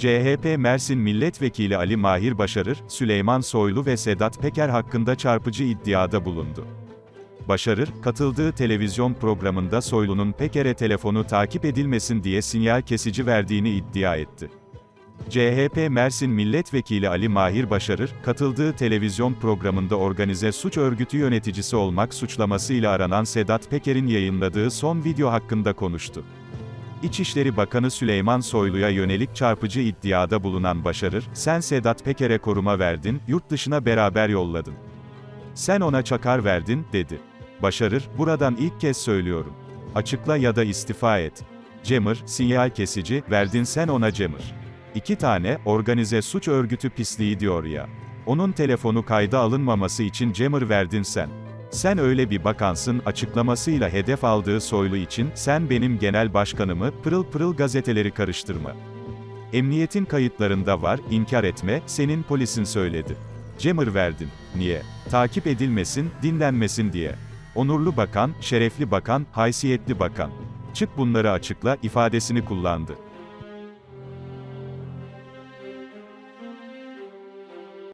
CHP Mersin Milletvekili Ali Mahir Başarır, Süleyman Soylu ve Sedat Peker hakkında çarpıcı iddiada bulundu. Başarır, katıldığı televizyon programında Soylu'nun Peker'e telefonu takip edilmesin diye sinyal kesici verdiğini iddia etti. CHP Mersin Milletvekili Ali Mahir Başarır, katıldığı televizyon programında organize suç örgütü yöneticisi olmak suçlamasıyla aranan Sedat Peker'in yayınladığı son video hakkında konuştu. İçişleri Bakanı Süleyman Soylu'ya yönelik çarpıcı iddiada bulunan Başarır, sen Sedat Peker'e koruma verdin, yurt dışına beraber yolladın. Sen ona çakar verdin, dedi. Başarır, buradan ilk kez söylüyorum. Açıkla ya da istifa et. Cemır, sinyal kesici, verdin sen ona Cemır. İki tane, organize suç örgütü pisliği diyor ya. Onun telefonu kayda alınmaması için Cemır verdin sen. Sen öyle bir bakansın açıklamasıyla hedef aldığı soylu için, sen benim genel başkanımı, pırıl pırıl gazeteleri karıştırma. Emniyetin kayıtlarında var, inkar etme, senin polisin söyledi. Cemır verdin. Niye? Takip edilmesin, dinlenmesin diye. Onurlu bakan, şerefli bakan, haysiyetli bakan. Çık bunları açıkla ifadesini kullandı.